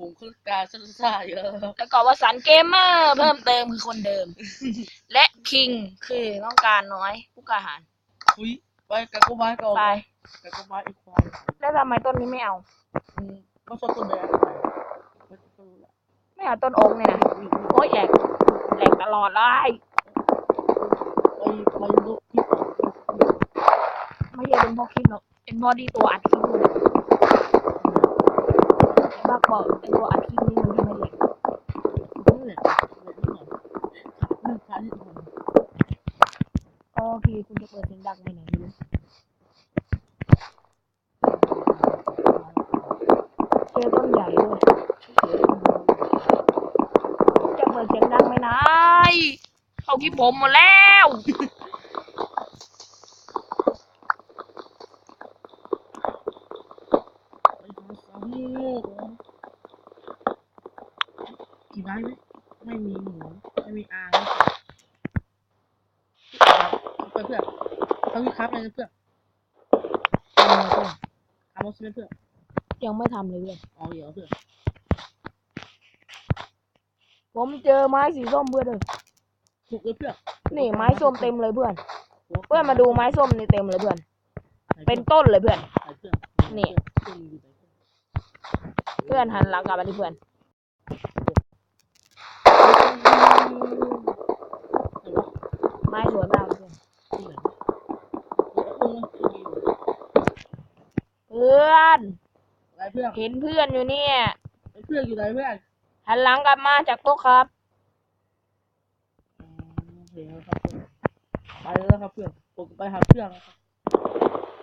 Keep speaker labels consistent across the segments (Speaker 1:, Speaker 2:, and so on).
Speaker 1: ผมคือการศึกษาเยอะ
Speaker 2: แล้วก็วสันต์เกมเมอร์เพิ่มเติมคือคนเดิม และคิงคือต้องการน้อยผู้กล้าหาญ
Speaker 1: อุ้ยไปกับกูไม้ก่อน
Speaker 2: ไป
Speaker 1: กับกูไม้อีกควาย
Speaker 2: แล้วทำไมต้นนี้ไม่เอา
Speaker 1: อืมก็ชอบต้นแดงไปไม่รู้ละ
Speaker 2: ไม่เอาต้นโอ๊กเนี่ยนะโอ้ยแหลกแหลกตลอดเลย
Speaker 1: ไปไปลุกที่ต่อ
Speaker 2: ไม่ใช่เป็นเพราะคลิปหรอกเป็นเพราะที่ตัวอัดคลิปเลย บ้าบอกไอตัวอัดคลิปนี้มันทำให้แหลก
Speaker 1: นั่นแหละเลยนี่หน่อยหนึ่งพันที่ผม
Speaker 2: โอเคคุณจะเปิดเสียงดังไปไหนไม่รู้เจอต้นใหญ่ด้วยจะเปิดเสียงดังไปไหนเขาคลิปผมหมดแล้ว
Speaker 1: ไปหาสาวโง่กี่ไม้ไหมไม่มีหมูไม่มีอ่างไปเพื่อน เขาวิครับอะไรเพื่อนทำมาสิเพื่อน
Speaker 2: ยังไม่ทำเลยเพื่อน
Speaker 1: อ๋อเดี๋ยวเพื่อน
Speaker 2: ผมเจอไม้สีส้มเพื่อนเลย
Speaker 1: ถูกเลยเพื่อน
Speaker 2: นี่ไม้ส้มเต็มเลยเพื่อน เพื่อนมาดูไม้ส้มนี่เต็มเลยเพื่อน เป็นต้นเลยเพื่อน
Speaker 1: เพื่อน
Speaker 2: นี่ เพื่อนหันหลังกลับมาที่เพื่อน ไม้สวยมากเลยเพื่อน เพื่อน
Speaker 1: อะไร เพื่อน
Speaker 2: เห็นเพื่อนอยู่เนี่ย
Speaker 1: เพื่อนอยู่ไหนเพื่อน
Speaker 2: หันหลังกลับมาจากโต๊ะครับ
Speaker 1: เดี๋ยวครับเพื่อนไปแล้วครับเพื่อนผมไปหาเพื่อนครับ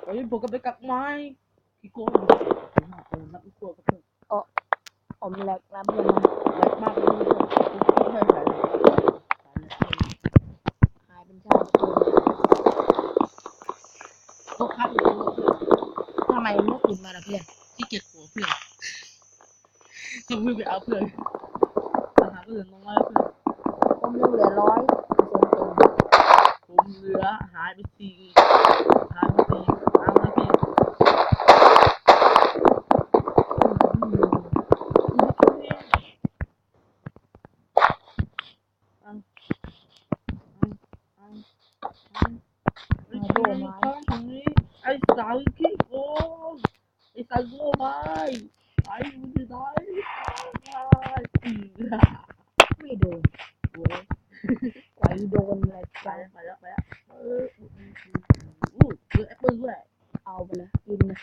Speaker 1: ตอนนี้ผมก็ไปกักไม้พี่โก้ผมนับพี่โก้กับเพื่อน
Speaker 2: ผมแหลกนะเพื่อนนะ
Speaker 1: แรงมากเลยผมไม่เคยถ่ายเลย
Speaker 2: หายเป็นชาติเพื่อน
Speaker 1: โต๊ะครับ
Speaker 2: ทำไมไม่ขึ้นมาล่ะเพื่อน
Speaker 1: ที่เก็บหัวเพื่อนก็ไม่ไปเอาเพื่อนหาเพื่อนน้องไว้เพื่อน
Speaker 2: ผมยังเหลือร้อยเปอร์เซ็นต์เต็ม
Speaker 1: ผมเหลือหายไปสี่หายไปสี่เอาละพี่ไอ้สาวขี้โกง ไอ้สาวโง่ไปไอ้มึงจะได้อือ
Speaker 2: ไม่โดน
Speaker 1: โอ้ย
Speaker 2: ไหวโดนอะไร
Speaker 1: ไปแล้วไปแล้วไปแล้วเอออู้เจอแอปเปิ้ลด้วย
Speaker 2: เอาไปเลยกินนะ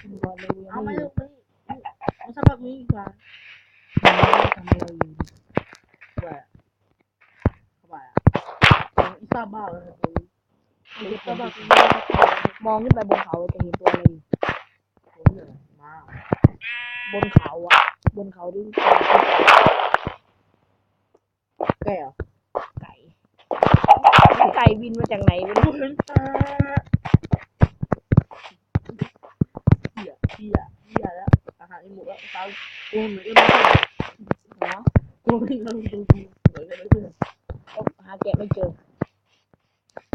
Speaker 2: กินก่อนเลย
Speaker 1: เอา
Speaker 2: ไม่
Speaker 1: ไม่
Speaker 2: อยู่
Speaker 1: เอาไม่เอาสักพักนี้ดีกว่า
Speaker 2: ทำอะไรอยู่
Speaker 1: ด้วยเข้าไปอะอีซ่าบ้าเลยอีซ่าบ้าม
Speaker 2: องขึ้นไปบนเขาจะเห็นตัวอะไรอยู่
Speaker 1: เนี่ยมา
Speaker 2: บนเขาอะ บนเขาที่เป็น
Speaker 1: แก่เหรอ
Speaker 2: ไก่ไก่บินมาจากไหนไม่รู้
Speaker 1: เห็นตาเหี้ยเหี้ยเหี้ยแล้วอาหารหมดแล้วตาโอ้ยเหมือนกันเลย
Speaker 2: เนาะ
Speaker 1: โอ้ยเราดูดูเหมือนกันเลยเพื่อน
Speaker 2: หาแกะไม่เจอ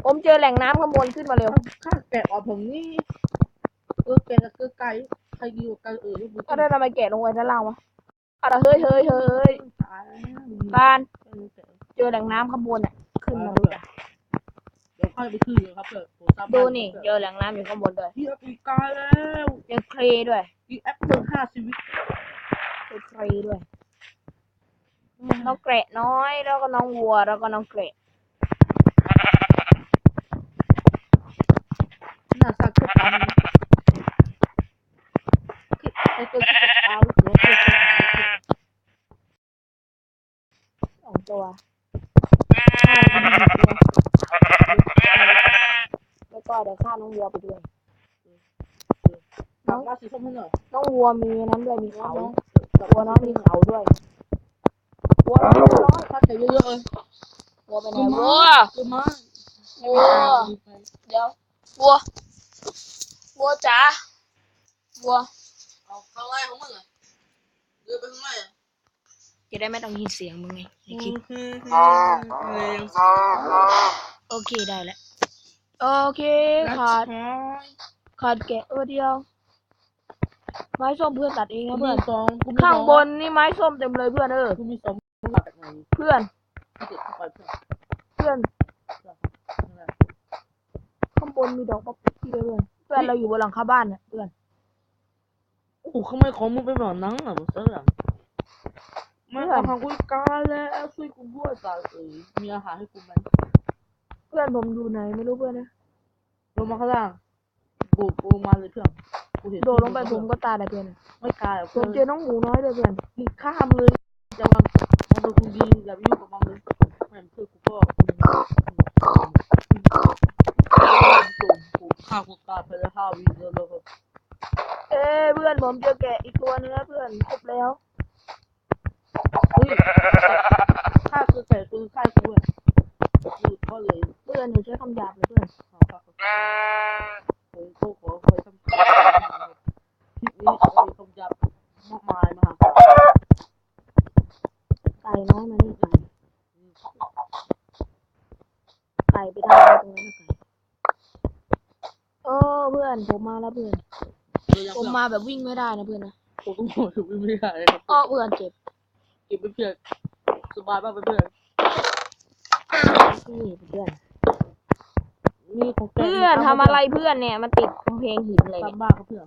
Speaker 2: ผมเจอแหล่งน้ำข้างบนขึ้นมาเร็ว
Speaker 1: ข้าแกะออกผมนี่ เออแกะกับไก่ใครดีกว่ากันเออลูก
Speaker 2: ก็ได้ทำไมแกะลงไว้ด้านล่างวะอะไรเฮ้ยเฮ้ยเฮ้ย
Speaker 1: ตายแล้ว
Speaker 2: บ้าน
Speaker 1: เออแกะ
Speaker 2: เจอแหล่งน้ำข้างบนอะขึ้นมาดูจ้ะ
Speaker 1: เดี๋ยวค่อยไปขึ้นเลยครับเพื่อนผมตาม
Speaker 2: ดูนี่เจอแหล่งน้ำอยู่ข้างบนด้วย
Speaker 1: พี่อัพอีกาแล้ว
Speaker 2: เจอเครด้วย
Speaker 1: อีแอปเปิลห้าชีวิต
Speaker 2: เจอเครด้วยน้องแกะน้อยแล้วก็น้องวัวแล้วก็น้องแกะ
Speaker 1: หน้าสักก็ตาม ไอ้ตัวที่เป็นเอาหัวเพื่อน
Speaker 2: สองตัวแล้วก็เดี๋ยวฆ่าน้องวัวไปด้วย
Speaker 1: น้องว่าสีส้มให้หน่อย
Speaker 2: น้องวัวมีนั้นด้วยมีเขา
Speaker 1: น้อง
Speaker 2: วัวน้องมีเขาด้วยวัวน้องวัวน้อย
Speaker 1: ถ้าแกเยอะๆเลย
Speaker 2: วัวไปไหนวัว
Speaker 1: เยอะมาก
Speaker 2: วัวเดี๋ยววัววัวจ๋าวัว
Speaker 1: เอาข้างไล่ของมึงอะเดินไปข้างไล่อะ
Speaker 2: จะได้ไม่ต้องยินเสียงมึงไงในคลิป
Speaker 1: คือ
Speaker 2: โอเคได้แล้วโอเคขาดขาดแกะตัวเดียวไปม้ส้มเพื่อนตัดเอง
Speaker 1: กู
Speaker 2: นะ
Speaker 1: มี
Speaker 2: เพื่อน
Speaker 1: สองกูมี
Speaker 2: ข้าง
Speaker 1: สอง
Speaker 2: บนนี่ไม้ส้มเต็มเลยเพื่อนเออ
Speaker 1: กูมีสองหลักแบบไหน
Speaker 2: เพื่อน
Speaker 1: ที่เด็ดเข้าไปเพื่อน
Speaker 2: เพื่อน
Speaker 1: นั่นแหละ
Speaker 2: ข้างบนมีดอกป๊อปปี้ด้วยเพื่อนเพื่อนเราอยู่บนหลังคาบ้านเนี่ยเพื่อน
Speaker 1: โอ้โหทำไมของมึงเป็นแบบนั้นอะมึงเสื้อไม่เอาทางกูอีกการแล้วช่วยกูด้วยจ้าเอ๋ยมีอาหารให้กูไหม
Speaker 2: เพื่อนผมอยู่ไหนไม่รู้เพื่อนนะ
Speaker 1: ลงมาข้างล่างกูกูลงมาเลยเพื่อนกูเห็น
Speaker 2: โดดลงไปผมก็ตายเลยเพื่อนอะ
Speaker 1: ไม่กล้าอะ
Speaker 2: ผ
Speaker 1: เพื่อ
Speaker 2: ม
Speaker 1: น
Speaker 2: เจอน้องหมูน้อยด้วยเพื่อน
Speaker 1: มึงข้ามเลยจะมามันเป็นคนดีอย่าไปยุ่งกับมันเลยแม่งเพื่อนกูก็กูฆ่ากูตายไปแล้วห้าวิแล้วแล้วก็
Speaker 2: เพื่อนผมเจอแกะอีกตัวนึงนะเพื่อนครบแล้ว
Speaker 1: เฮ้ยฆ่าคือใส่ปืนฆ่ากูอะคือก็เลย
Speaker 2: เพื่อนอย่าใช้คำหยาบเลยเพื่อน
Speaker 1: ขอขอขอเฮ้ยกูขอคอยทำคลิปนี้มีคำยับมากมายมหาศาล
Speaker 2: ไก่น้อยมานี่ไก่ไก่ไปทำอะไรตรงนั้นนะไก่เออเพื่อนผมมาแล้วเพื่อน ผ มมาแบบวิ่งไม่ได้นะเพื่อนนะ
Speaker 1: ผมก็บอกอยู่ไม่ได้ครับ
Speaker 2: อ้อเพื่อนเจ็บ
Speaker 1: เก็บไปเพื่อนสบายมากเพื่อน
Speaker 2: นี่เพื่อน
Speaker 1: มีของแก
Speaker 2: เพื่อนทำอะไรเพื่อนเนี่ยมันติดกำแพงหินเลยเนี่ย
Speaker 1: ทำบ้านครับเพื่อน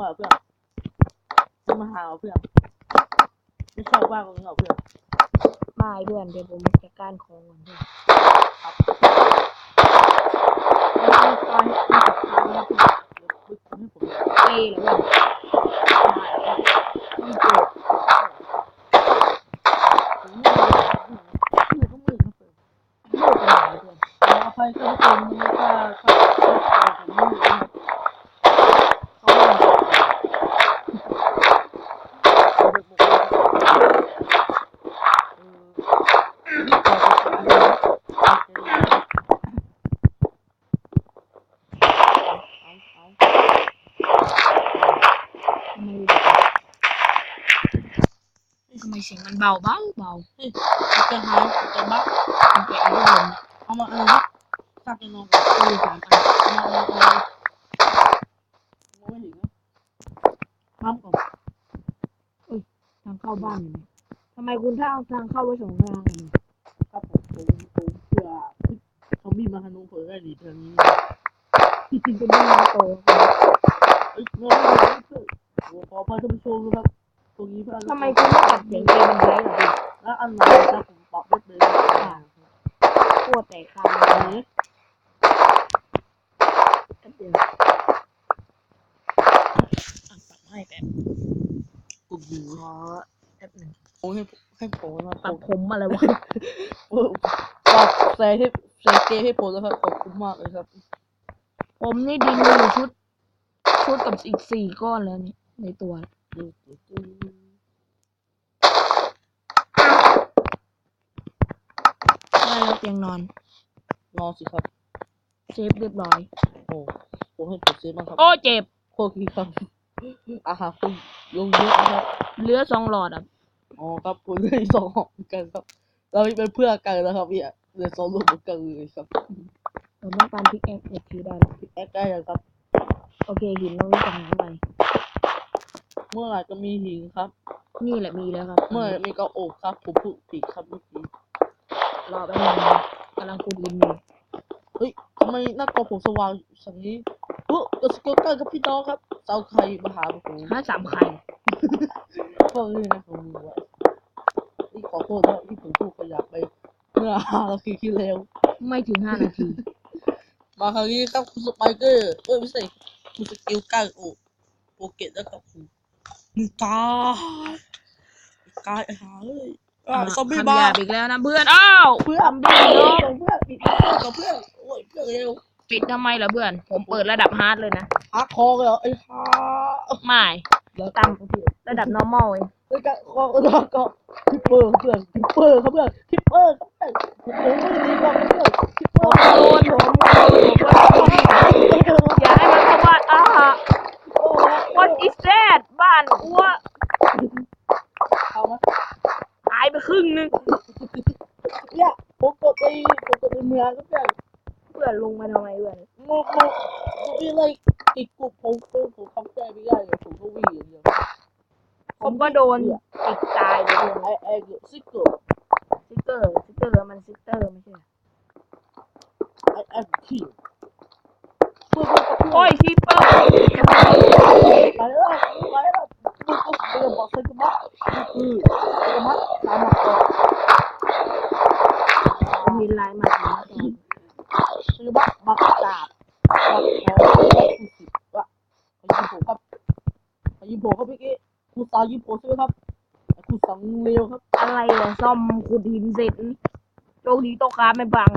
Speaker 1: ว่าเพื่อนจะมาหาเพื่อนไม่ชอบบ้านของเราเพื่อน
Speaker 2: ไม่เพื่อนเดี๋ยวผมจัดการของก่อนเพื่อน
Speaker 1: ครับแล้วมีไฟมีกับทางนะครับ เดี๋ยวคุยให้ผม
Speaker 2: เอ้เหรอเพื่อน
Speaker 1: มีโจทย์ผมไม่รู้ชื่อก็มือครับเพื่อน
Speaker 2: พูดไปไหนเพื่อน
Speaker 1: ขออภัยครับผมถ้าถ้าถ้าผมไม่รู้นะครับ
Speaker 2: เขาไม่
Speaker 1: ผมเป็นบุคคลเออนี่ต่อไปคืออะไรนะโอเคเอาเอา
Speaker 2: ทำไมทำไม เบาเบาเบา
Speaker 1: เฮ้ยจะหายจะบัก
Speaker 2: เป็นแกะด้วยผม
Speaker 1: เอามาเอะไรนะสักจะนอนกับ
Speaker 2: เออสามอัน
Speaker 1: เอามาอะไรอะไรมองไม่เห็นนะทำก่อน
Speaker 2: ทางเข้าบ้านอยู่ไหนทำไมคุณถ้าเอาทางเข้าไว้สองทางเนี่ย
Speaker 1: ครับผมผมผมเพื่อเขามีมาฮานุเผยได้ดีทางนี้
Speaker 2: คุณไม่มาโต
Speaker 1: เอ้ยมองเพื่อนโอ้ขอพาท่านผู้ชมนะครับ ตรงนี้เพื่อน
Speaker 2: ทำไมคุณไม่ตัดเสียงเกมมันไว้ล่ะพี่
Speaker 1: แล้วอันไหนจะผมปรับได้เลยอ่า
Speaker 2: ปวดแต่คาง
Speaker 1: อัน
Speaker 2: เลย
Speaker 1: นี้
Speaker 2: แป๊บเดียว
Speaker 1: อะปรับให้แบบกลุ่มอยู่
Speaker 2: ขอแป๊บหนึ่ง
Speaker 1: โอ้ให้ให้ผมนะ
Speaker 2: ตัด
Speaker 1: ผม
Speaker 2: ผมอะไรวะ
Speaker 1: โอ้ปรับใส่ให้ใส่เกย์ให้ผมแล้วครับขอบคุณมากเลยครับ
Speaker 2: ผมนี่ดินอยู่ชุด ชุดกับอีกสี่ก้อนแล้วนี่ในตัว
Speaker 1: ดูดูดู
Speaker 2: ได้แล้ว เตียงนอน
Speaker 1: นอนสิครับ
Speaker 2: เซฟเรียบร้อย
Speaker 1: โอ้ผมให้ผมเซฟบ้างครับ
Speaker 2: โอ้เจ็บ
Speaker 1: โคตรดีครับอาหารคุณลงเยอะนะครับ
Speaker 2: เหลือสองหลอดอะ
Speaker 1: อ๋อครับคุณเลยสองหอกเหมือนกันครับ เราเป็นเพื่อนกันแล้วครับเนี่ยเหลือสองลูกเหมือนกันเลยครับ
Speaker 2: ผมต้องการพิกแอคเอ็กทีได้แล้ว
Speaker 1: แอดได้ยังครับ
Speaker 2: โอเคหินตรงนี้จากไหนไป
Speaker 1: เมื่อไหร่จะมีหินครับ
Speaker 2: นี่แหละมีแล้วครับ
Speaker 1: เมื่อไหร่มีเกาโอบครับ ผมพูดผิดครับเมื่อกี้
Speaker 2: รอแป๊บนึงนะกำลังขุดดินอยู่
Speaker 1: เฮ้ยทำไมหน้ากอผมสว่างสังนี้เฮ้ยเดอะสเกลกันครับพี่น้องครับเจ้าใครมาหาผม
Speaker 2: ห้าสามไข่
Speaker 1: ก็เลยนะผมรู้ว่านี่ขอโทษนะที่ผมพูดขยับไปเมื่อห้านาทีที่แล้ว
Speaker 2: ไม่ถึงห้านาที
Speaker 1: มาครั้งนี้ครับคุณสไปเกอร์เอ้ยไม่ใช่คุณสกิลก้าโอโปเกตนะครับคุณมึงตายกายหาเลย อะซอมบี้
Speaker 2: คำ
Speaker 1: มา
Speaker 2: หยาบอีกแล้วนะเพื่อน อ้าว
Speaker 1: เพื่อน
Speaker 2: ซอมบี้
Speaker 1: เพื่
Speaker 2: เนาะ
Speaker 1: อนเพื่อนปิดเพื่อนกับเพื่อนโอ้ยเพื่อนเร็ว
Speaker 2: ปิดทำไมล่ะเพื่อน ผมเปิดระดับฮาร์ดเลยนะ
Speaker 1: ฮาร์ดคอร์เลยเหรอไอ้ฮา
Speaker 2: ไม่
Speaker 1: แล้วตามเพื่อน
Speaker 2: ระดับ normal เอง
Speaker 1: เฮ้ยก็ก็ก็ก็ทิปเปอร์เพื่อนทิปเปอร์ครับเพื่อนทิปเปอร์ครับเพื่อนผมไม่ดีกว่าเพื่อนทิปเป
Speaker 2: ผ
Speaker 1: อ
Speaker 2: ม
Speaker 1: ร์
Speaker 2: โดนผมโดนผมอย่าให้มันเข้าบ้านอ่า what is that บ้านอ้ว
Speaker 1: เอา้วก็เพื่อน
Speaker 2: เพื่อนลงมาทำไมเพื่อน
Speaker 1: มึงมึงมึงพี่ไล่ติดกลุ่มผมผมผมเข้าใจไม่ได้เลยผมก็วิ่งอย่างเดียว
Speaker 2: ผมก็โดนติดตายเลยเอน
Speaker 1: ไอ้ไอ้ซิกเกอร์
Speaker 2: ซิกเกอร์ซิกเกอร์มันซิกเกอร์ไม่ใช่
Speaker 1: ไอ้ไอ้ขี้
Speaker 2: โอ้ยคีเปอร์ ขุดหินเสร็จโชคดีโต๊ะค้าไม่บัง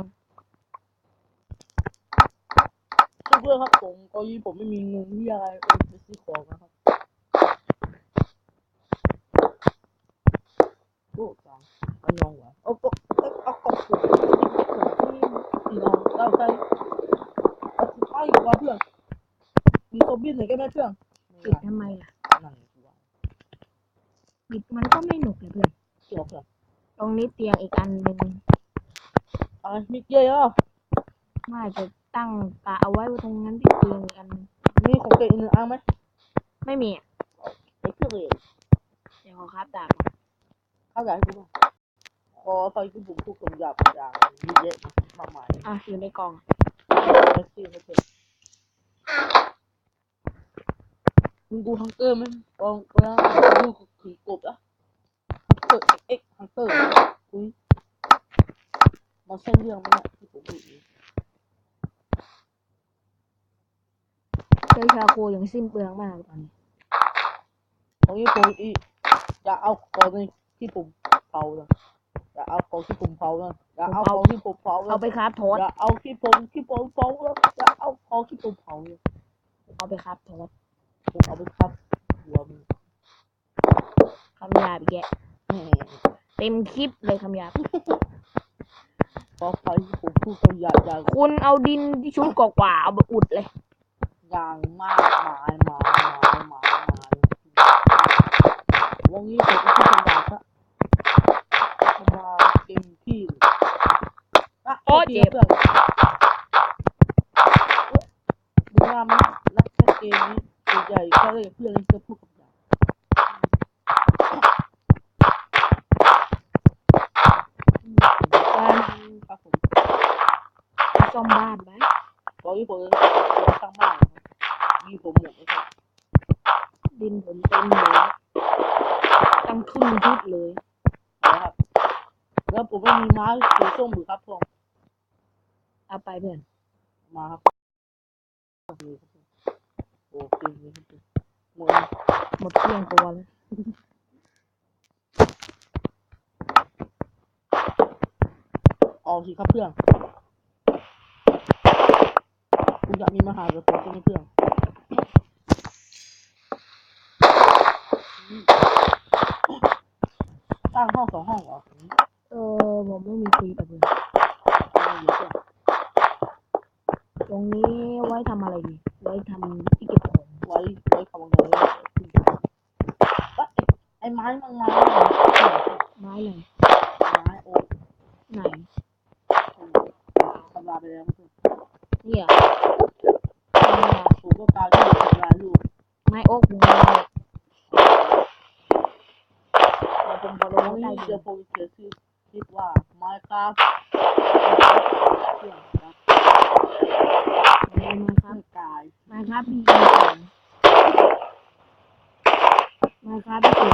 Speaker 1: เพื่อนครับผมตอนนี้ผมไม่มีเงินที่อะไรไปซื้อของนะครับโอ้จังมันยองเหรอเอาก็เอาเอากล่องสุ่มที่ที่เราเราใช้เอาสุดท้ายดีกว่าเพื่อนมีโซบี้หน่อยก็ได้เพื่อน
Speaker 2: ปิดทำไมล่ะ
Speaker 1: นั่นดีกว่า
Speaker 2: ปิดมันก็ไม่หนุกเลยเพื่อน
Speaker 1: เกี่ยวเพื่อ
Speaker 2: รงนี้เตียงอีกอันหนึ่ง
Speaker 1: อะไรมีเกียร์เหรอ
Speaker 2: ไม่จะตั้งกะเอาไว้ตรงนั้นที่เตียงอีกอันหนึ่ง
Speaker 1: มีของเกยอีกหนึ่งอันไหม
Speaker 2: ไม่มีอะ
Speaker 1: ไอ้เครื่องเลย
Speaker 2: เดี๋ยวขอครับดาบมา
Speaker 1: เข้าใจให้กูบ้างขอตอนที่ผมพูดคำหยาบอย่างมีเยอะมากมาย
Speaker 2: อะอยู่ในกล่อง
Speaker 1: แท็กซี่ไม่เป็นมึงดูฮังเกอร์ไหมลองลองดูผีกบอะฮังเกอร์เอ็ก ฮังเกอร์อุ้ยมันใช่เรื่องไหมเนี่ยที่ผมพูดนี้
Speaker 2: ใช้ชาโคอย่างสิ้นเปลืองมากตอนนี้
Speaker 1: ของนี้ผมอีอย่าเอาของในที่ผมเผานะอย่าเอาของที่ผมเผานะอย่าเอาของที่ผมเผานะ
Speaker 2: เอาไปครับโทษ
Speaker 1: อย่าเอาที่ผมที่ผมเผานะอย่าเอาของที่ผมเผานะ
Speaker 2: เอาไปครับโทษ
Speaker 1: ผมเอาไปครับหัวมึง
Speaker 2: คำหยาบอีกแก
Speaker 1: แหม
Speaker 2: เต็มคลิปเลยคำหยาบ
Speaker 1: พอไปผมพูดคำหยาบอย่าง
Speaker 2: คุณเอาดินที่ชุดกว่าๆเอามาอุดเลย
Speaker 1: อย่างมากมายมายมายมายมายวันนี้ผมก็พูดคำหยาบละมาเต็มที่เลยะ
Speaker 2: โอ้เจ็บ
Speaker 1: เพื่อนดูว่ามันรักแค่เกมนี้ใหญ่ๆแค่เลยเพื่อนจะพูดคำหยาบ
Speaker 2: การ
Speaker 1: ครับผม
Speaker 2: ซ่อมบ้านไหม
Speaker 1: ตอนนี้ผมจะสร้างบ้านนะครับมีผมหมดเลยครับ
Speaker 2: ดินผมเต็มเลยตั้งครึ่งชุดเลย
Speaker 1: นะครับ แล้วผมไม่มีไม้สีส้มหรือครับผม
Speaker 2: เอาไปเพื่อน
Speaker 1: มาครับโอเคครับผมโอเคเลยครับผมหมดแล้ว
Speaker 2: หมดเกลี้ยงตัวแล้ว
Speaker 1: เอาสิครับเพื่อน คุณอยากมีมหากับผมใช่ไหมเพื่อนอืมสร้างห้องสองห้องเหรออืม
Speaker 2: เออผมไม่มีคุยกับเพื่อน
Speaker 1: เอาอยู่เพื่อน
Speaker 2: ตรงนี้ไว้ทำอะไรดี ไว้ทำที่เก็บของ
Speaker 1: ไว้ไว้คำว่าไงเอ้ยไอ้ไม้มันไม้อะไรเนี่ย
Speaker 2: ไม้อะไร
Speaker 1: ไม้โอ๊ก
Speaker 2: ไหน
Speaker 1: ทำลายไปแล้วเพื่อน
Speaker 2: เนี่ย
Speaker 1: ผมก็กลายเป็นทำลายลูก
Speaker 2: ไม้โอ๊กผมไม้เราผมพอ
Speaker 1: ต
Speaker 2: รู้
Speaker 1: รง
Speaker 2: ได้
Speaker 1: นี้
Speaker 2: ดี
Speaker 1: เดี๋ยว ผมเขียนชื่อคิดว่าไม้ครับเครื่ครับ
Speaker 2: ไม้ครับ
Speaker 1: กาย
Speaker 2: ไม้ครับพี่กินของไม้ครับพี่กิน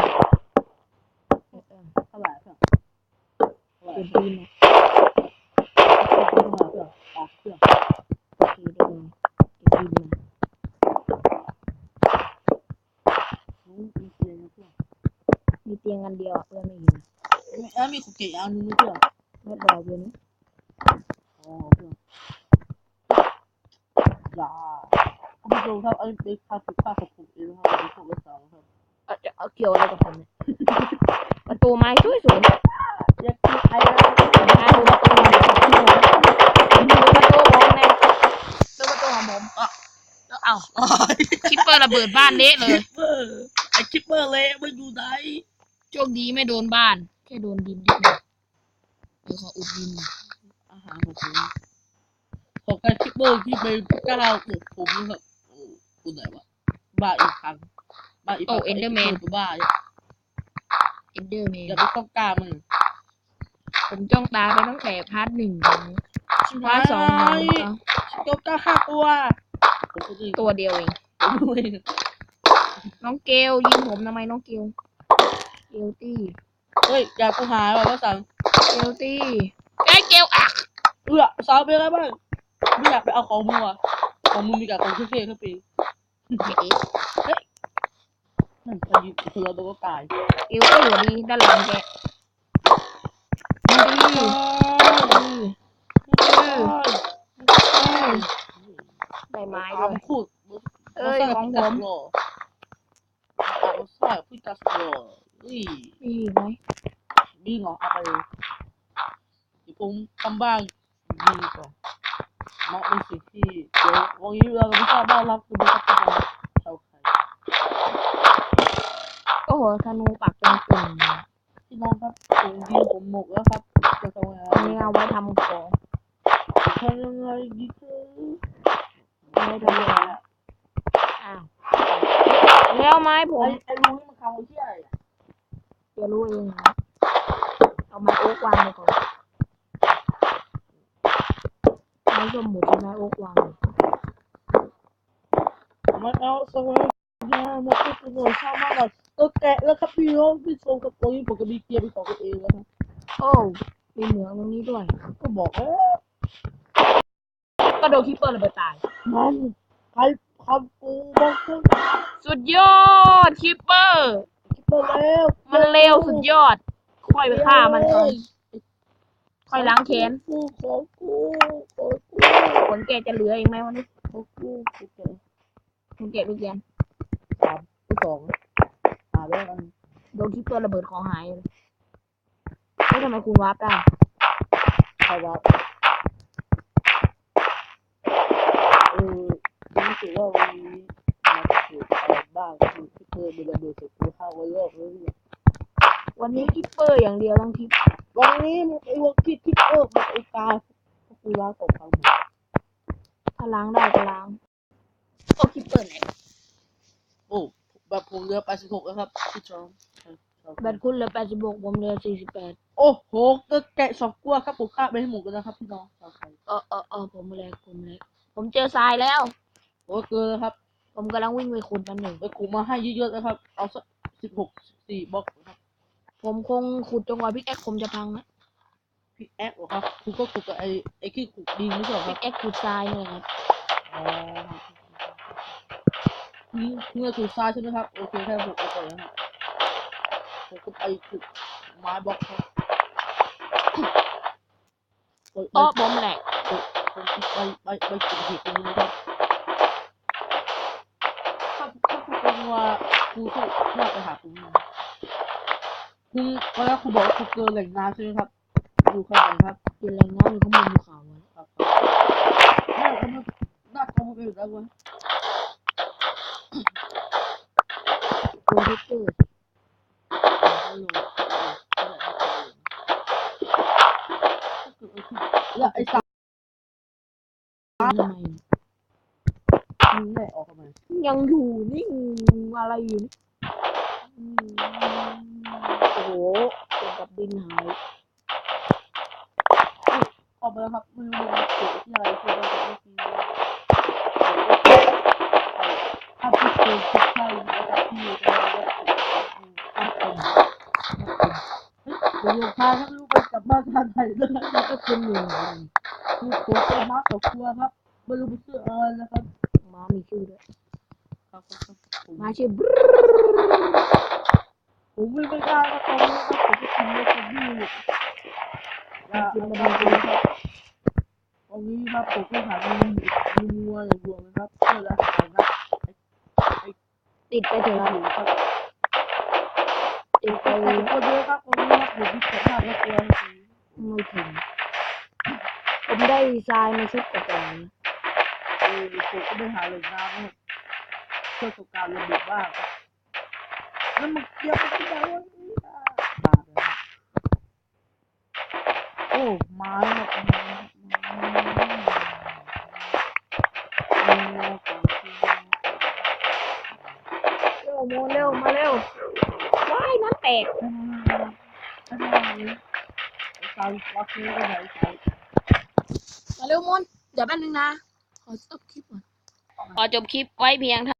Speaker 2: เออเท่า
Speaker 1: ไหร่เพื่อนเท่าไหร่
Speaker 2: เป็น
Speaker 1: เพื่อน
Speaker 2: ปีนะ
Speaker 1: เท่าไหร่เพื่อนออกเครื่อง
Speaker 2: โอเคได้เลยเก็บดินปี
Speaker 1: นะมีเตียงนะเพื่อน
Speaker 2: มีเตียงกันเดียวเพื่อนไม่เห็น นะ
Speaker 1: มีเอ้ยมีขุกเกะอันนึงนะเพื่อน
Speaker 2: ไม่รอเพื่อนะ
Speaker 1: อ๋อเพื่อนอย่าคุณผู้ชมครับไอ้เป็นภาพผิดพาดของผมเองนะครับผมขอสองครับ
Speaker 2: เอาเอาเกี่ยวอะไรกับผมเนี่ยประตูไม้สวยสวย
Speaker 1: อยากกินไอ้นะ
Speaker 2: ๆนะดูประตูของผมดูประตูผมนะดูประตูของผมอะแล้วเอ้าคิปเปอร์ระเบิดบ้านเละเลย
Speaker 1: คิปเปอร์ไอ้คิปเปอร์เละมันอยู่ไหน
Speaker 2: โชคดีไม่โดนบ้าน แค่โดนดินนิดหน่อยเดี๋ยวขออุดดินหน่อย
Speaker 1: อาหารของผมของการคิปเปอร์ที่ไปก้าวของผมนะครับโอ้คุณไหนวะบ้าอีกครั้งบ้าอีกครั้งไคิปปร์บ้าเนี่ย
Speaker 2: เอนเดอร์แม
Speaker 1: อย่านไปต้องกล้ามึง
Speaker 2: ผมจ้องตาไปตั้งแต่พาร์ทหนึ่งพาร์ทสองมาแล้ว
Speaker 1: เจ้ากล้าห้าตัวผมก็ดี
Speaker 2: ตัวเดียวเอง
Speaker 1: ผมดูเอง
Speaker 2: น้องเกลยิงผมทำไมน้องเกลเกลตี้
Speaker 1: เฮ้ย อยากกูหายว่ะว่าสั่ง
Speaker 2: เกลตี้ไอ้ยเกลอะ
Speaker 1: เอื้อสาวเป็นอะไรบ้างไม่อยากไปเอาของมึงว่ะของมึงมีแต่ของเท่ๆแค่ปี
Speaker 2: เอ๊ะ
Speaker 1: นั่นไปยืนคือเราโดนก็ตาย
Speaker 2: เกลก็อยู่ดีด้านหลังแกดีดีได้ไม้ด้วย
Speaker 1: ทำขุด
Speaker 2: เอ้ยของผม
Speaker 1: เอาใส่พี่กัสโลอุ้ย
Speaker 2: มีอีกไหม
Speaker 1: ดีเหรอเอาไปเลยเดี๋ยวผมทำบ้างดีกว่าเนาะเป็นสิ่งที่เดี๋ยววันนี้เราไม่ ทราบว่ารับคุณจะทำอะไรชาวใคร
Speaker 2: โอ้โหธนูปักตรงกลุ่ม
Speaker 1: พี่น้องครับผมยิงผมหมกแล้วครับจะทำยังไง
Speaker 2: อันนี้เอาไว้ทำของ
Speaker 1: ทำยังไงดีคือ
Speaker 2: เอาไว้ทำอะไรอะอ้าวแล้วไม้ผม
Speaker 1: ไอ้ไอ้ลุงนี่มันทำเที่ยอะไรอะ
Speaker 2: จะรู้เองนะ เอาไม้โอ๊กวางไปก่อนไม้สมุดไม้โอ๊กวางเลย
Speaker 1: มันเอาสมัยยามาพูดกันหน่อยชอบมากเลยก็แกะแล้วครับพี่น้องพี่ชมกับตัวนี้ผมก็มีเกียร์เป็นของตัวเองแล้วครับ
Speaker 2: โอ้มีเหมืองตรงนี้ด้วย
Speaker 1: ก็บอกเอ๊ะ
Speaker 2: ก็โดนคิปเปอร์ระเบิดตาย
Speaker 1: มันใครทำกูบอกกู
Speaker 2: สุดยอดคิปเปอร์
Speaker 1: คิดไปอร์แล้ว
Speaker 2: มันเร็วสุดยอด ค่อยไปฆ่ามันก่อนค่อยล้างแค้น
Speaker 1: กูของกูของกู
Speaker 2: ผลแกจะเหลืออีกไหมวันนี้
Speaker 1: ของกูกูแกะ
Speaker 2: ผลแกลูกแกน
Speaker 1: สามกูสองอ่าแล้วอัน
Speaker 2: โดนคิปเปอร์ระเบิดของหายเลยแล้วทำไมคุณวาร์ปได้
Speaker 1: ใครวะเออรู้สึกว่าวันนี้มันเกิดอะไรบ้างคือที่เธอเป็นระเบิดเสร็จกูเข้าไว้โลกแล้วเนี่ย
Speaker 2: วันนี้คิปเปอร์อย่างเดียวทั้งทริป
Speaker 1: วันนี้มันไอ้วัวคิดคิดเออมันไอ้กาพวกกูล้างตกทางหมด
Speaker 2: ถ้าล้างได้ก็ล้างโอ้คิปเปอร์ไหน
Speaker 1: โอ้แบบผมเรือไปสิบหกแล้วครับพี่จอม
Speaker 2: แบตคุณเหลือแปดสิบหกผมเหลือสี่สิบแปด
Speaker 1: โอ้โหก็แกะสองกัวครับผมฆ่าไปให้หมดแล้วนะครับพี่น้องชาวไทย
Speaker 2: เออเออเออผมแลกผมแลกผมเจอทรายแล้ว
Speaker 1: โอ้เกินแล้วครับ
Speaker 2: ผมกำลังวิ่งไปขุดมันหนึ่ง
Speaker 1: ไปขุดมาให้เยอะๆนะครับ เอาสักสิบหกสี่บล็อกนะครับ
Speaker 2: ผมคงขุดจนกว่าพิกแอคผมจะพังนะ
Speaker 1: พี่แอ๊กเหรอครับคุณก็ขุดกับไอ้ไอ้ที่ขุดดินไม่ใช่เหรอค
Speaker 2: พิ
Speaker 1: รับ
Speaker 2: กแอคขุดทรายนี่แหละครับ
Speaker 1: อ๋อคุณคุณจะขุดทรายใช่ไหมครับโอเคแค่ผมเอาไปนะครับผมก็ไปขุดไม้บล็อกครับไป
Speaker 2: อ๋อผมแหลก
Speaker 1: ไปไปไปไปขุดเห็ดตรงนี้นะครับถ้าถ้าคุณเป็นว่าคุณก็น่าไปหาคุณนะ คุณวันแรกคุณบอกว่าคุณเกินแหล่งน้ำใช่ไหมครับดูข้างในครับ
Speaker 2: อยู่แรงน้ำอยู่ข้างบนภูเขาอะ
Speaker 1: ครับน่าจะมันน่าจะมันเป็นแบบนั้นเว้ย
Speaker 2: ตัวพิกเกอร์
Speaker 1: แล้วไอ้สัตว์
Speaker 2: ทำไม
Speaker 1: มึงแม่ออกทำไม
Speaker 2: ยังอยู่นิ่งอะไรอยู่นี่อืมโอ้โห เกี่ยวกับดินหาย
Speaker 1: ออกไปแล้วครับม่รู้มันเกิดที่อะไรคือมันจะไม่ทีถ้าพี่เคยคิดใช่แล้วพี่จะว่าถ้าคนเดี๋ยวลงทางถ้าไม่รู้ไปกลับบ้านทางไหนเลย
Speaker 2: แล้วก็คุณอยู่ไหน
Speaker 1: คือผมเป็นม้าตกครัวครับไม่รู้เป็นชื่ออะไรนะครับ
Speaker 2: ม้ามีชื่อด้วย
Speaker 1: ครับมา
Speaker 2: ชื่อบ
Speaker 1: ผมไม่ไม่ได้ครับตอนนี้ครับผมจะกินเนื้อคอบี้อย่าเอาไปเลยครับตอนนี้ครับผมก็หาเงินมีมัวอย่างวงนะครับเพื่อรักษานะ
Speaker 2: ติดไปเถ
Speaker 1: เดี๋ยว
Speaker 2: อะ
Speaker 1: อยู่ครับ
Speaker 2: ติดไป
Speaker 1: ไปคนเยอะครับตอนนี้ครับผมมีแขนหักแล้วตัว
Speaker 2: ไม่ถึงผมได้ทรายมาชุดก่อน
Speaker 1: เออผมก็ไปหาแหล่งน้ำเพื่อต้องการระเบิดบ้างครับ แล้วมันเกี่ยวกับที่ไหนวะเนี่ยตาเลยโอ้ไม้ครับไม้ไม้ไม้ของที่
Speaker 2: เร็วโมเร็วมาเร็วว้ายน้ำแตก
Speaker 1: ไม้ตามวัดนี้ไหนไป
Speaker 2: มาเร็วมนเดี๋ยวแป๊บนึงนะ ขอจบคลิปก่อน ขอจบคลิปไว้เพียงเท่า